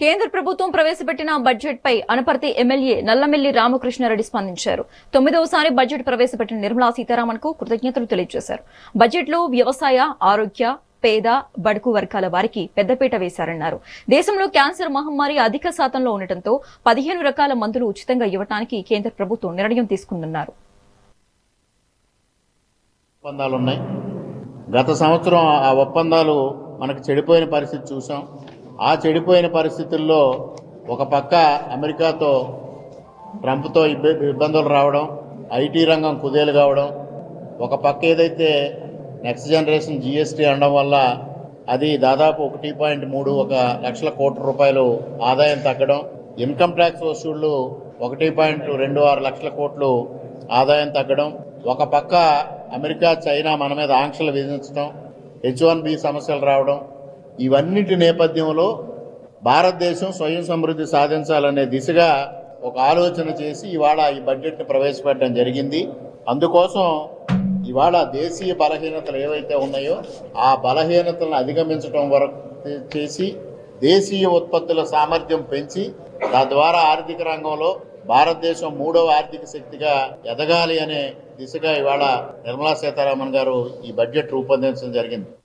కేంద్ర ప్రభుత్వం ప్రవేశపెట్టిన బడ్జెట్ పై అనపర్తి ఎమ్మెల్యే నల్లమెల్లి రామకృష్ణారెడ్డి స్పందించారు. తొమ్మిదవసారి బడ్జెట్ ప్రవేశపెట్టిన నిర్మలా సీతారామన్కు కృతజ్ఞతలు తెలియజేశారు. బడ్జెట్లో వ్యవసాయ ఆరోగ్య పేద బడుకు వర్గాల వారికి పెద్దపీట వేశారన్నారు. దేశంలో క్యాన్సర్ మహమ్మారి అధిక శాతంలో ఉండటంతో పదిహేను రకాల మందులు ఉచితంగా ఇవ్వడానికి కేంద్ర ప్రభుత్వం నిర్ణయం తీసుకుందన్నారు. గత సంవత్సరం ఆ ఒప్పందాలు మనకు చెడిపోయిన పరిస్థితి చూసాం ఆ చెడిపోయిన పరిస్థితుల్లో ఒక పక్క అమెరికాతో ట్రంప్తో ఇబ్బ- ఇబ్బందులు రావడం ఐటీ రంగం కుదేలు కావడం ఒక పక్క ఏదైతే నెక్స్ట్ జనరేషన్ జిఎస్టీ అనడం వల్ల అది దాదాపు ఒకటి పాయింట్ మూడు ఒక లక్షల కోట్ల రూపాయలు ఆదాయం తగ్గడం ఇన్కమ్ ట్యాక్స్ వసూళ్ళు ఒకటి పాయింట్ రెండు ఆరు లక్షల కోట్లు ఆదాయం తగ్గడం ఒక పక్క అమెరికా చైనా మన మీద ఆంక్షలు విధించడం హెచ్ వన్ బి సమస్యలు రావడం ఇవన్నిటి నేపథ్యంలో భారతదేశం స్వయం సమృద్ధి సాధించాలనే దిశగా ఒక ఆలోచన చేసి ఇవాళ ఈ బడ్జెట్ని ప్రవేశపెట్టడం జరిగింది. అందుకోసం ఇవాళ దేశీయ బలహీనతలు ఏవైతే ఉన్నాయో ఆ బలహీనతలను అధిగమించడం వరకు చేసి దేశీయ ఉత్పత్తుల సామర్థ్యం పెంచి తద్వారా ఆర్థిక రంగంలో భారతదేశం మూడవ ఆర్థిక శక్తిగా ఎదగాలి అనే దిశగా ఇవాళ నిర్మలా సీతారామన్ గారు ఈ బడ్జెట్ రూపొందించడం జరిగింది.